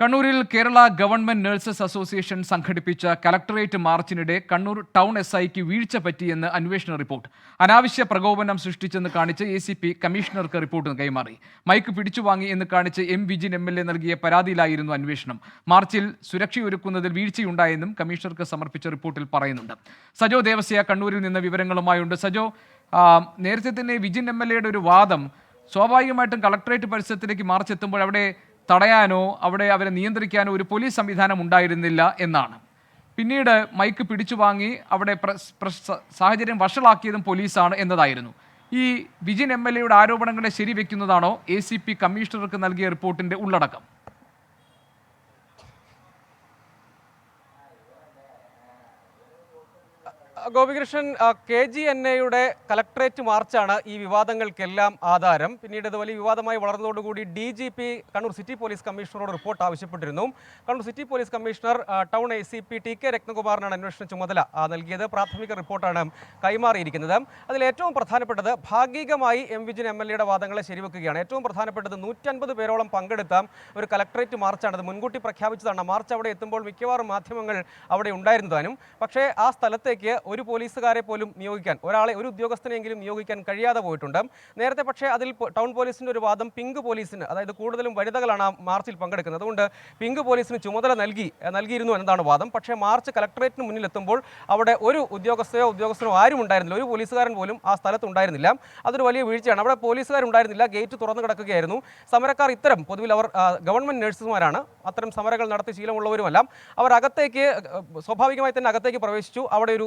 കണ്ണൂരിൽ Kerala government nurses association സംഘടിപ്പിച്ച collectorate മാർച്ചിനിടെ കണ്ണൂർ ടൗൺ എസ് ഐക്ക് വീഴ്ച പറ്റിയെന്ന് അന്വേഷണ റിപ്പോർട്ട്. അനാവശ്യ പ്രകോപനം സൃഷ്ടിച്ചെന്ന് കാണിച്ച് എ സി പി കമ്മീഷണർക്ക് റിപ്പോർട്ട് കൈമാറി. മൈക്ക് പിടിച്ചുവാങ്ങി എന്ന് കാണിച്ച് M Vijin M L A നൽകിയ പരാതിയിലായിരുന്നു അന്വേഷണം. മാർച്ചിൽ സുരക്ഷയൊരുക്കുന്നതിൽ വീഴ്ചയുണ്ടായെന്നും കമ്മീഷണർക്ക് സമർപ്പിച്ച റിപ്പോർട്ടിൽ പറയുന്നുണ്ട്. സജോ ദേവസ്യ കണ്ണൂരിൽ നിന്ന് വിവരങ്ങളുമായുണ്ട്. സജോ നേരത്തെ തന്നെ വിജിൻ എം എൽ എയുടെ ഒരു വാദം സ്വാഭാവികമായിട്ടും കളക്ടറേറ്റ് പരിസരത്തിലേക്ക് മാർച്ച് എത്തുമ്പോൾ അവിടെ തടയാനോ അവിടെ അവരെ നിയന്ത്രിക്കാനോ ഒരു പോലീസ് സംവിധാനം ഉണ്ടായിരുന്നില്ല എന്നാണ്. പിന്നീട് മൈക്ക് പിടിച്ചു വാങ്ങി അവിടെ സാഹചര്യം വഷളാക്കിയതും പോലീസാണ് എന്നതായിരുന്നു. ഈ വിജിൻ എം എൽ എയുടെ ആരോപണങ്ങളെ ശരിവെക്കുന്നതാണോ എ സി പി കമ്മീഷണർക്ക് നൽകിയ റിപ്പോർട്ടിന്റെ ഉള്ളടക്കം. ഗോപികൃഷ്ണൻ കെ ജി എൻ എയുടെ കലക്ട്രേറ്റ് മാർച്ചാണ് ഈ വിവാദങ്ങൾക്കെല്ലാം ആധാരം. പിന്നീട് ഇത് വലിയ വിവാദമായി വളർന്നതോടുകൂടി D G P Kannur city police കമ്മീഷണറോട് report ആവശ്യപ്പെട്ടിരുന്നു. Kannur city police commissioner town A C P T K രത്നകുമാറിനാണ് അന്വേഷണ ചുമതല നൽകിയത്. പ്രാഥമിക റിപ്പോർട്ടാണ് കൈമാറിയിരിക്കുന്നത്. അതിൽ ഏറ്റവും പ്രധാനപ്പെട്ടത് ഭാഗികമായി എം വിജിൻ എം എൽ എയുടെ വാദങ്ങളെ ശരിവെക്കുകയാണ്. ഏറ്റവും പ്രധാനപ്പെട്ടത് നൂറ്റൻപത് പേരോളം പങ്കെടുത്ത ഒരു കലക്ട്രേറ്റ് മാർച്ചാണ്. അത് മുൻകൂട്ടി പ്രഖ്യാപിച്ചതാണ്. മാർച്ച് അവിടെ എത്തുമ്പോൾ മിക്കവാറും മാധ്യമങ്ങൾ അവിടെ ഉണ്ടായിരുന്നതാനും. പക്ഷേ ആ സ്ഥലത്തേക്ക് ഒരു പോലീസുകാരെ പോലും നിയോഗിക്കാൻ ഒരാളെ ഒരു ഉദ്യോഗസ്ഥനെങ്കിലും നിയോഗിക്കാൻ കഴിയാതെ പോയിട്ടുണ്ട്. നേരത്തെ പക്ഷേ അതിൽ ടൗൺ പോലീസിന്റെ ഒരു വാദം പിങ്ക് പോലീസിന് അതായത് കൂടുതലും വനിതകളാണ് ആ മാർച്ചിൽ പങ്കെടുക്കുന്നത്. അതുകൊണ്ട് പിങ്ക് പോലീസിന് ചുമതല നൽകി നൽകിയിരുന്നു എന്നതാണ് വാദം. പക്ഷേ മാർച്ച് കലക്ടറേറ്റിന് മുന്നിലെത്തുമ്പോൾ അവിടെ ഒരു ഉദ്യോഗസ്ഥയോ ഉദ്യോഗസ്ഥനോ ആരും ഉണ്ടായിരുന്നില്ല. ഒരു പോലീസുകാരൻ പോലും ആ സ്ഥലത്ത് ഉണ്ടായിരുന്നില്ല. അതൊരു വലിയ വീഴ്ചയാണ്. അവിടെ പോലീസുകാരുണ്ടായിരുന്നില്ല. ഗേറ്റ് തുറന്നു കിടക്കുകയായിരുന്നു. സമരക്കാർ ഇത്തരം പൊതുവിൽ അവർ ഗവൺമെന്റ് നഴ്സുമാരാണ്. അത്തരം സമരങ്ങൾ നടത്തി ശീലമുള്ളവരുമല്ല. അവർ അകത്തേക്ക് സ്വാഭാവികമായി തന്നെ അകത്തേക്ക് പ്രവേശിച്ചു. അവിടെ ഒരു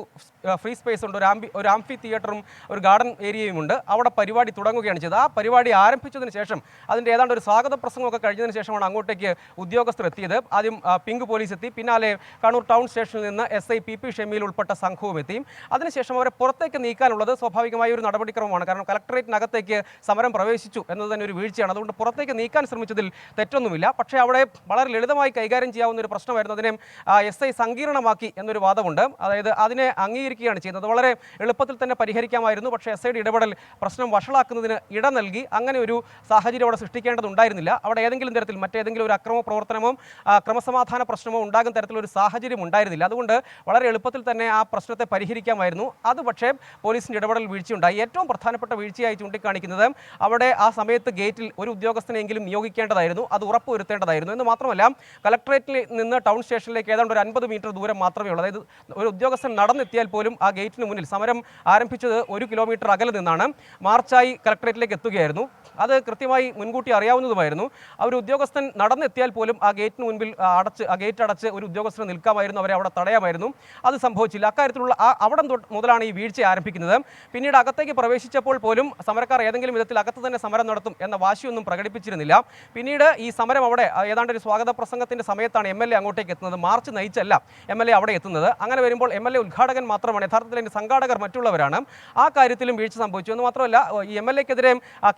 ഫ്രീ സ്പേസ് ഉണ്ട്. ഒരു ആംബി ഒരു ആംഫി തിയേറ്ററും ഒരു ഗാർഡൻ ഏരിയയും ഉണ്ട്. അവിടെ പരിപാടി തുടങ്ങുകയാണ് ചെയ്തത്. ആ പരിപാടി ആരംഭിച്ചതിന് ശേഷം അതിന്റെ ഏതാണ്ട് ഒരു സ്വാഗത പ്രസംഗമൊക്കെ കഴിഞ്ഞതിന് ശേഷമാണ് അങ്ങോട്ടേക്ക് ഉദ്യോഗസ്ഥർ എത്തിയത്. ആദ്യം പിങ്ക് പോലീസ് എത്തി. പിന്നാലെ കണ്ണൂർ ടൗൺ സ്റ്റേഷനിൽ നിന്ന് എസ് ഐ പി പി ഷെമിയിൽ ഉൾപ്പെട്ട സംഘവും എത്തി. അതിനുശേഷം അവരെ പുറത്തേക്ക് നീക്കാനുള്ളത് സ്വാഭാവികമായ ഒരു നടപടിക്രമമാണ്. കാരണം കലക്ടറേറ്റിനകത്തേക്ക് സമരം പ്രവേശിച്ചു എന്നത് തന്നെ ഒരു വീഴ്ചയാണ്. അതുകൊണ്ട് പുറത്തേക്ക് നീക്കാൻ ശ്രമിച്ചതിൽ തെറ്റൊന്നുമില്ല. പക്ഷേ അവിടെ വളരെ ലളിതമായി കൈകാര്യം ചെയ്യാവുന്ന ഒരു പ്രശ്നമായിരുന്നു. അതിനെ എസ് ഐ സങ്കീർണമാക്കി എന്നൊരു വാദമുണ്ട്. അതായത് അതിനെ അംഗീകരിക്കുകയാണ് ചെയ്യുന്നത്. വളരെ എളുപ്പത്തിൽ തന്നെ പരിഹരിക്കാമായിരുന്നു. പക്ഷേ എസ് ഐ ഇടപെടൽ പ്രശ്നം വഷളാക്കുന്നതിന് ഇട നൽകി. അങ്ങനെ ഒരു സാഹചര്യം അവിടെ സൃഷ്ടിക്കേണ്ടതുണ്ടായിരുന്നില്ല. അവിടെ ഏതെങ്കിലും തരത്തിൽ മറ്റേതെങ്കിലും ഒരു അക്രമ പ്രവർത്തനമോ ക്രമസമാധാന പ്രശ്നമോ ഉണ്ടാകുന്ന തരത്തിലൊരു സാഹചര്യം ഉണ്ടായിരുന്നില്ല. അതുകൊണ്ട് വളരെ എളുപ്പത്തിൽ തന്നെ ആ പ്രശ്നത്തെ പരിഹരിക്കാമായിരുന്നു. അത് പക്ഷേ പോലീസിന്റെ ഇടപെടൽ വീഴ്ചയുണ്ടായി. ഏറ്റവും പ്രധാനപ്പെട്ട വീഴ്ചയായി ചൂണ്ടിക്കാണിക്കുന്നത് അവിടെ ആ സമയത്ത് ഗേറ്റിൽ ഒരു ഉദ്യോഗസ്ഥനെങ്കിലും നിയോഗിക്കേണ്ടതായിരുന്നു. അത് ഉറപ്പുവരുത്തേണ്ടതായിരുന്നു. എന്ന് മാത്രമല്ല കലക്ടറേറ്റിൽ നിന്ന് ടൗൺ സ്റ്റേഷനിലേക്ക് ഏതാണ്ട് ഒരു അൻപത് മീറ്റർ ദൂരം മാത്രമേ ഉള്ളൂ. അതായത് ഒരു ഉദ്യോഗസ്ഥൻ നടന്നെത്തിയാൽ പോലും ആ ഗേറ്റിന് മുന്നിൽ സമരം ആരംഭിച്ചത് ഒരു കിലോമീറ്റർ അകലെ നിന്നാണ്. മാർച്ചായി കലക്ടറേറ്റിലേക്ക് എത്തുകയായിരുന്നു. അത് കൃത്യമായി മുൻകൂട്ടി അറിയാവുന്നതുമായിരുന്നു. ആ ഒരു ഉദ്യോഗസ്ഥൻ നടന്നെത്തിയാൽ പോലും ആ ഗേറ്റിന് മുൻപിൽ അടച്ച് ആ ഗേറ്റ് അടച്ച് ഒരു ഉദ്യോഗസ്ഥന് നിൽക്കാമായിരുന്നു. അവരെ അവിടെ തടയാമായിരുന്നു. അത് സംഭവിച്ചില്ല. അക്കാര്യത്തിലുള്ള ആ അവിടം മുതലാണ് ഈ വീഴ്ച ആരംഭിക്കുന്നത്. പിന്നീട് അകത്തേക്ക് പ്രവേശിച്ചപ്പോൾ പോലും സമരക്കാർ ഏതെങ്കിലും വിധത്തിൽ അകത്ത് തന്നെ സമരം നടത്തും എന്ന വാശിയൊന്നും പ്രകടിപ്പിച്ചിരുന്നില്ല. പിന്നീട് ഈ സമരം അവിടെ ഏതാണ്ട് ഒരു സ്വാഗത പ്രസംഗത്തിന്റെ സമയത്താണ് എം എൽ എ അങ്ങോട്ടേക്ക് എത്തുന്നത്. മാർച്ച് നയിച്ചല്ല എം എൽ എ അവിടെ എത്തുന്നത്. അങ്ങനെ വരുമ്പോൾ എം എൽ എ ഉദ്ഘാടകൻ മാത്രമാണ്. യഥാർത്ഥത്തിൽ അതിന്റെ സംഘാടകർ മറ്റുള്ളവരാണ്. ആ കാര്യത്തിലും വീഴ്ച സംഭവിച്ചു. എന്ന് മാത്രമല്ല ഈ എം എൽ എക്കെതിരെ ആ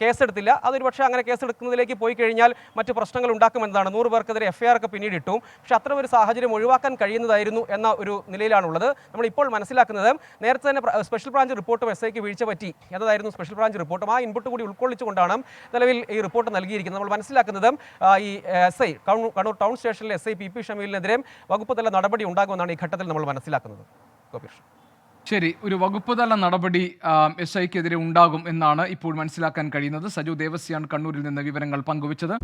കേസെടുത്തില്ല അതൊരു പക്ഷേ അങ്ങനെ കേസെടുക്കുന്നതിലേക്ക് പോയി കഴിഞ്ഞാൽ മറ്റ് പ്രശ്നങ്ങൾ ഉണ്ടാക്കുമെന്നതാണ് നൂറ് പേർക്കെതിരെ എഫ്ഐആർ ഒക്കെ പിന്നീട് ഇട്ടു. പക്ഷേ ഒരു സാഹചര്യം ഒഴിവാക്കാൻ കഴിയുന്നതായിരുന്നു എന്ന ഒരു നിലയിലാണുള്ളത്. നമ്മൾ ഇപ്പോൾ മനസ്സിലാക്കുന്നത് നേരത്തെ തന്നെ സ്പെഷ്യൽ ബ്രാഞ്ച് റിപ്പോർട്ടും എസ് ഐക്ക് വീഴ്ച പറ്റി. എന്നതായിരുന്നു സ്പെഷ്യൽ ബ്രാഞ്ച് റിപ്പോർട്ടും? ആ ഇൻപുട്ട് കൂടി ഉൾക്കൊള്ളിച്ചുകൊണ്ടാണ് നിലവിൽ ഈ റിപ്പോർട്ട് നൽകിയിരിക്കുന്നത്. നമ്മൾ മനസ്സിലാക്കുന്നത് ഈ എസ് ഐ കണ്ണൂർ ടൗൺ സ്റ്റേഷനിലെ എസ് ഐ പി പി ഷമീലിനെതിരെ വകുപ്പ് തല നടപടി ഉണ്ടാകുമെന്നാണ് ഈ ഘട്ടത്തിൽ നമ്മൾ മനസ്സിലാക്കുന്നത്. ഗോപീഷ്. ശരി ഒരു വകുപ്പ് തല നടപടി എസ് ഐക്കെതിരെ ഉണ്ടാകും എന്നാണ് ഇപ്പോൾ മനസ്സിലാക്കാൻ കഴിയുന്നത്. സജു ദേവസ്യാണ് കണ്ണൂരിൽ നിന്ന് വിവരങ്ങൾ പങ്കുവച്ചത്.